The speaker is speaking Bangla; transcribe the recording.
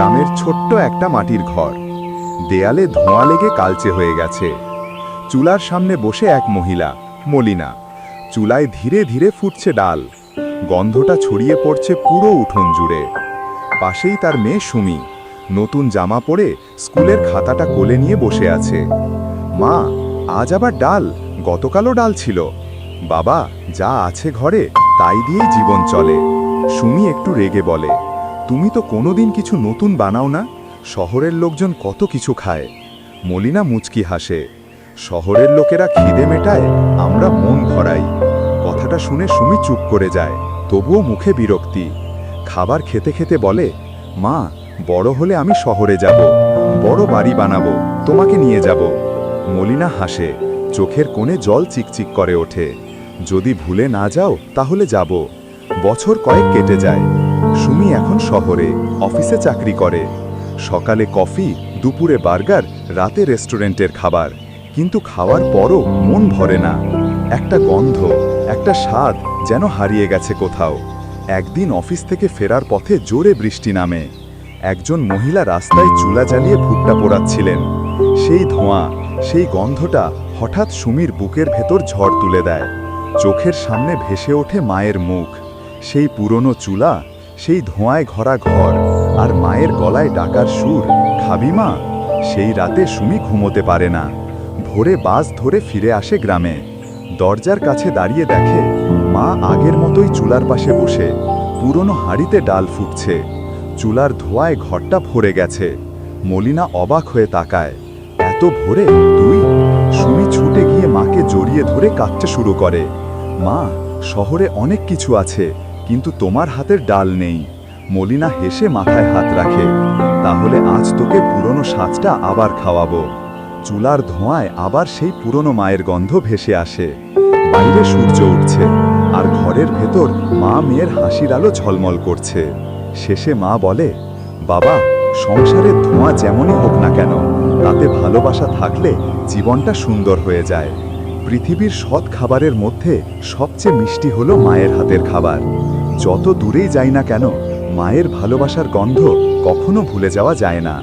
গ্রামের ছোট্ট একটা মাটির ঘর। দেয়ালে ধোঁয়া লেগে কালচে হয়ে গেছে। চুলার সামনে বসে এক মহিলা, মলিনা। চুলায় ধীরে ধীরে ফুটছে ডাল। গন্ধটা ছড়িয়ে পড়ছে পুরো উঠোন জুড়ে। পাশেই তার মেয়ে সুমি। নতুন জামা পরে স্কুলের খাতাটা কোলে নিয়ে বসে আছে। মা, আজ আবার ডাল। গতকালও ডাল ছিল। বাবা, যা আছে ঘরে, তাই দিয়েই জীবন চলে। সুমি একটু রেগে বলে তুমি তো কোনোদিন কিছু নতুন বানাও না? শহরের লোকজন কত কিছু খায়। মলিনা মুচকি হাসে। শহরের লোকেরা খিদে মেটায়, আমরা মন ভরাই। কথাটা শুনে সুমি চুপ করে যায়, তবুও মুখে বিরক্তি। খাবার খেতে খেতে বলে, মা, বড় হলে আমি শহরে যাব, বড় বাড়ি বানাবো, তোমাকে নিয়ে যাব। মলিনা হাসে, চোখের কোণে জল চিকচিক করে ওঠে। যদি ভুলে না যাও, তাহলে যাব। বছর কয়েক কেটে যায়। সুমি এখন শহরে, অফিসে চাকরি করে। সকালে কফি, দুপুরে বার্গার, রাতে রেস্টুরেন্টের খাবার। কিন্তু খাওয়ার পরও মন ভরে না। একটা গন্ধ, একটা স্বাদ যেন হারিয়ে গেছে কোথাও। একদিন অফিস থেকে ফেরার পথে জোরে বৃষ্টি নামে। একজন মহিলা রাস্তায় চুলা জ্বালিয়ে ভুট্টা পোড়াচ্ছিলেন। সেই ধোঁয়া, সেই গন্ধটা হঠাৎ সুমির বুকের ভেতর ঝড় তুলে দেয়। চোখের সামনে ভেসে ওঠে মায়ের মুখ। সেই পুরনো চুলা সেই ধোঁয়ায় ঘরা ঘর আর মায়ের গলায় ডাকার সুর। খাবি মা? সেই রাতে সুমি ঘুমোতে পারে না। ভোরে বাস ধরে ফিরে আসে গ্রামে। দরজার কাছে দাঁড়িয়ে দেখে মা আগের মতোই চুলার পাশে বসে। পুরনো হাঁড়িতে ডাল ফুটছে চুলার ধোঁয়ায় ঘরটা ভরে গেছে। মলিনা অবাক হয়ে তাকায়। এত ভোরে তুই? সুমি ছুটে গিয়ে মাকে জড়িয়ে ধরে কাঁদতে শুরু করে। মা, শহরে অনেক কিছু আছে। কিন্তু তোমার হাতের ডাল নেই। মলিনা হেসে মাথায় হাত রাখে, তাহলে আজ তোকে পুরনো সাজটা আবার খাওয়াবো। চুলার ধোঁয়ায় আবার সেই পুরনো মায়ের গন্ধ ভেসে আসে। বাইরে সূর্য উঠছে, আর ঘরের ভেতর মা মেয়ের হাসির আলো ঝলমল করছে। শেষে মা বলে, বাবা, সংসারের ধোঁয়া যেমনই হোক না কেন, তাতে ভালোবাসা থাকলে জীবনটা সুন্দর হয়ে যায়। পৃথিবীর সৎ খাবারের মধ্যে সবচেয়ে মিষ্টি হলো মায়ের হাতের খাবার। যত দূরেই যাই না কেন মায়ের ভালোবাসার গন্ধ কখনো ভুলে যাওয়া যায় না।